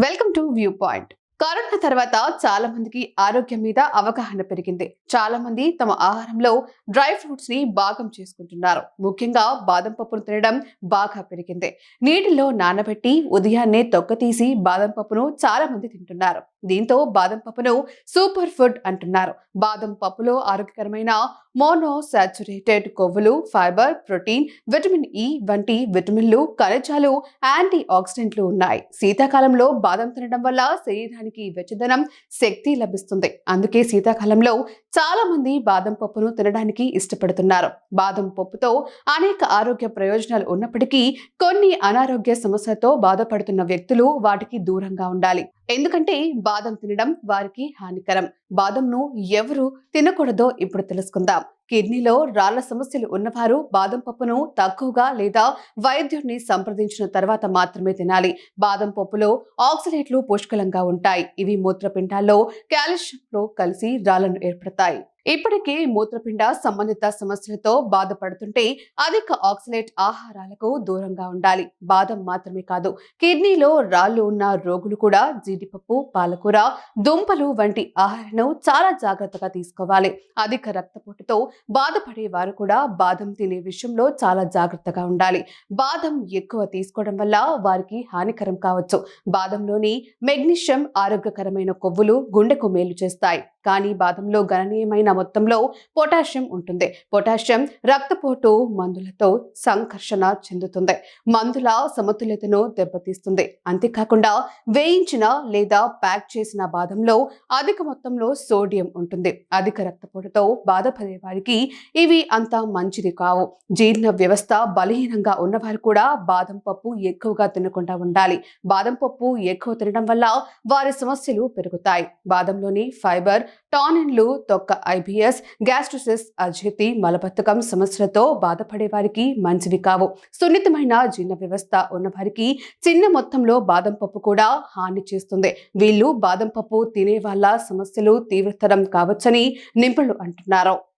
Welcome to viewpoint. Corona తర్వాత చాలా మందికి ఆరోగ్యం మీద అవగాహన పెరిగింది. చాలా మంది తమ ఆహారంలో డ్రై ఫ్రూట్స్ని భాగం చేసుకుంటున్నారు. ముఖ్యంగా బాదం పప్పును తినడం బాగా పెరిగింది. నీటిలో నానబెట్టి ఉదయాన్నే తొక్క తీసి బాదం పప్పును చాలా మంది తింటున్నారు. దీంతో బాదం పప్పును సూపర్ ఫుడ్ అంటున్నారు. బాదం పప్పులో ఆరోగ్యకరమైన మోనోసాచురేటెడ్ కొవ్వులు ఫైబర్ ప్రోటీన్ విటమిన్ ఇ వంటి విటమిన్లు ఖనిజాలు యాంటీ ఆక్సిడెంట్లు ఉన్నాయి. శీతాకాలంలో బాదం తినడం వల్ల శరీరానికి వెచ్చదనం శక్తి లభిస్తుంది. అందుకే శీతాకాలంలో చాలా మంది బాదం పప్పును తినడానికి ఇష్టపడుతున్నారు. బాదం పప్పుతో అనేక ఆరోగ్య ప్రయోజనాలు ఉన్నప్పటికీ కొన్ని అనారోగ్య సమస్యలతో బాధపడుతున్న వ్యక్తులు వాటికి దూరంగా ఉండాలి. ఎందుకంటే బాదం తినడం వారికి హానికరం. బాదంను ఎవరు తినకూడదో ఇప్పుడు తెలుసుకుందాం. కిడ్నీలో రాళ్ళ సమస్యలు ఉన్నవారు బాదం పప్పును తక్కువగా లేదా వైద్యుడిని సంప్రదించిన తర్వాత మాత్రమే తినాలి. బాదం పప్పులో ఆక్సిడేట్లు పుష్కలంగా ఉంటాయి. ఇవి మూత్రపిండాల్లో కాల్షియంలో కలిసి రాళ్ళను ఏర్పడతాయి. ఇప్పటికే మూత్రపిండ సంబంధిత సమస్యలతో బాధపడుతుంటే అధిక ఆక్సిలేట్ ఆహారాలకు దూరంగా ఉండాలి. బాదం మాత్రమే కాదు కిడ్నీలో రాళ్ళు ఉన్న రోగులు కూడా జీడిపప్పు పాలకూర దుంపలు వంటి ఆహారాన్ని చాలా జాగ్రత్తగా తీసుకోవాలి. అధిక రక్తపోటుతో బాధపడేవారు కూడా బాదం తినే విషయంలో చాలా జాగ్రత్తగా ఉండాలి. బాదం ఎక్కువ తీసుకోవడం వల్ల వారికి హానికరం కావచ్చు. బాదంలోని మెగ్నీషియం ఆరోగ్యకరమైన కొవ్వులు గుండెకు మేలు చేస్తాయి. కానీ బాదంలో గణనీయమైన మొత్తంలో పొటాషియం ఉంటుంది. పొటాషియం రక్తపోటు మందులతో సంకర్షణ చెందుతుంది. మందుల సమతుల్యతను దెబ్బతీస్తుంది. అంతేకాకుండా వేయించిన లేదా ప్యాక్ చేసిన బాదంలో అధిక మొత్తంలో సోడియం ఉంటుంది. అధిక రక్తపోటుతో బాధపడే వారికి ఇవి అంత మంచిది కావు. జీర్ణ వ్యవస్థ బలహీనంగా ఉన్నవారు కూడా బాదం పప్పు ఎక్కువగా తినకుండా ఉండాలి. బాదం పప్పు ఎక్కువ తినడం వల్ల వారి సమస్యలు పెరుగుతాయి. బాదంలోని ఫైబర్ టానిన్లు తొక్క ఐబిఎస్ గ్యాస్ట్రోసిస్ అజీర్తి మలబద్ధకం సమస్యలతో బాధపడే వారికి మంచివి కావు. సున్నితమైన జీర్ణ వ్యవస్థ ఉన్నవారికి చిన్న మొత్తంలో బాదం పప్పు కూడా హాని చేస్తుంది. వీళ్ళు బాదం పప్పు తినే వాళ్ళ సమస్యలు తీవ్రతరం కావచ్చని నిపుణులు అంటున్నారు.